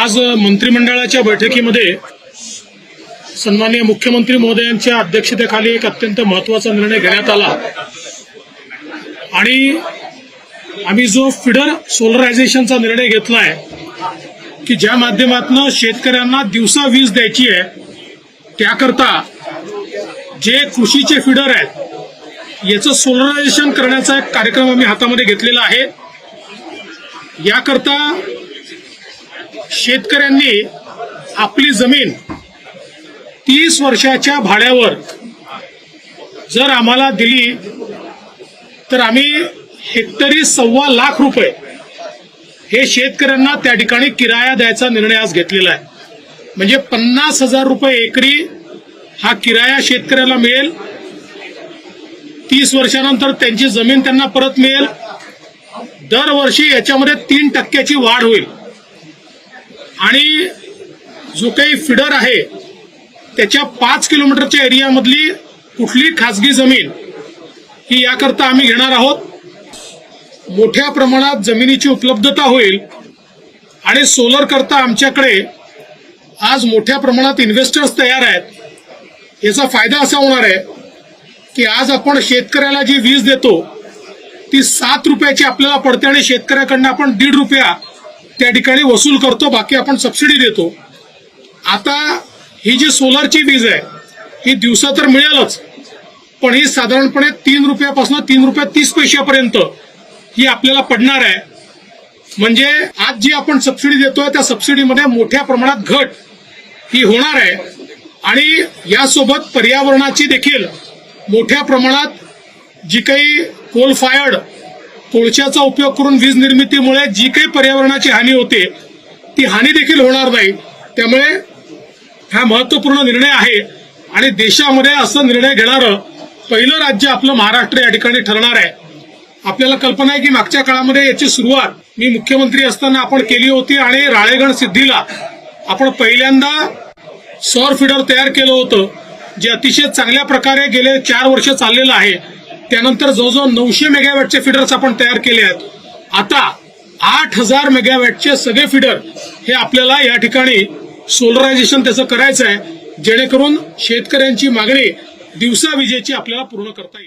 आज मंत्रिमंडळाच्या बैठकीमध्ये सन्माननीय मुख्यमंत्री महोदयांच्या अध्यक्षतेखाली एक अत्यंत महत्त्वाचा निर्णय घेण्यात आला. आणि आम्ही जो फिडर सोलरायझेशनचा निर्णय घेतलाय की ज्या माध्यमातून शेतकऱ्यांना दिवसा वीज द्यायची आहे त्याकरता जे कृषीचे फिडर आहेत याचं सोलरायझेशन करण्याचा एक कार्यक्रम आम्ही हातामध्ये घेतलेला आहे. याकरता शेतकऱ्यांनी आपली जमीन तीस वर्षाच्या भाड्यावर जर आम्हाला दिली तर आम्ही हेक्टरी सव्वा लाख रुपये हे शेतकऱ्यांना त्या ठिकाणी किराया द्यायचा निर्णय आज घेतलेला आहे. म्हणजे पन्नास हजार रुपये एकरी हा किराया शेतकऱ्याला मिळेल. तीस वर्षानंतर त्यांची जमीन त्यांना परत मिळेल. दरवर्षी याच्यामध्ये तीन टक्क्याची वाढ होईल. आणि जो काही फिडर आहे त्याच्या पाच किलोमीटरच्या एरियामधली कुठली खासगी जमीन ही याकरता आम्ही घेणार आहोत. मोठ्या प्रमाणात जमिनीची उपलब्धता होईल आणि सोलर करता आमच्याकडे आज मोठ्या प्रमाणात इन्व्हेस्टर्स तयार आहेत. याचा फायदा असा होणार आहे की आज आपण शेतकऱ्याला जी वीज देतो ती सात रुपयाची आपल्याला पडते आणि शेतकऱ्याकडनं आपण दीड रुपया त्या ठिकाणी वसूल करतो बाकी आपण सबसिडी देतो. आता ही जी सोलरची वीज आहे ही दिवसा तर मिळेलच पण ही साधारणपणे तीन रुपयापासून तीन रुपये तीस पैशापर्यंत ही आपल्याला पडणार आहे. म्हणजे आज जी आपण सबसिडी देतोय त्या सबसिडीमध्ये मोठ्या प्रमाणात घट ही होणार आहे. आणि यासोबत पर्यावरणाची देखील मोठ्या प्रमाणात जी काही कोल फायर्ड कोळशाचा उपयोग करून वीज निर्मितीमुळे जी काही पर्यावरणाची हानी होते ती हानी देखील होणार नाही. त्यामुळे हा महत्त्वपूर्ण निर्णय आहे आणि देशामध्ये असं निर्णय घेणारं पहिलं राज्य आपलं महाराष्ट्र या ठिकाणी ठरणार आहे. आपल्याला कल्पना आहे की मागच्या काळामध्ये याची सुरुवात मी मुख्यमंत्री असताना आपण केली होती आणि राळेगण सिद्धीला आपण पहिल्यांदा सौर फिडर तयार केलं होतं जे अतिशय चांगल्या प्रकारे गेले चार वर्ष चाललेलं आहे. त्यानंतर जवळजवळ नऊशे मेगावॅटचे फिडर्स आपण तयार केले आहेत. आता आठ हजार मेगावॅटचे सगळे फिडर हे आपल्याला या ठिकाणी सोलरायझेशन त्याचं करायचं आहे जेणेकरून शेतकऱ्यांची मागणी दिवसा विजेची आपल्याला पूर्ण करता येईल.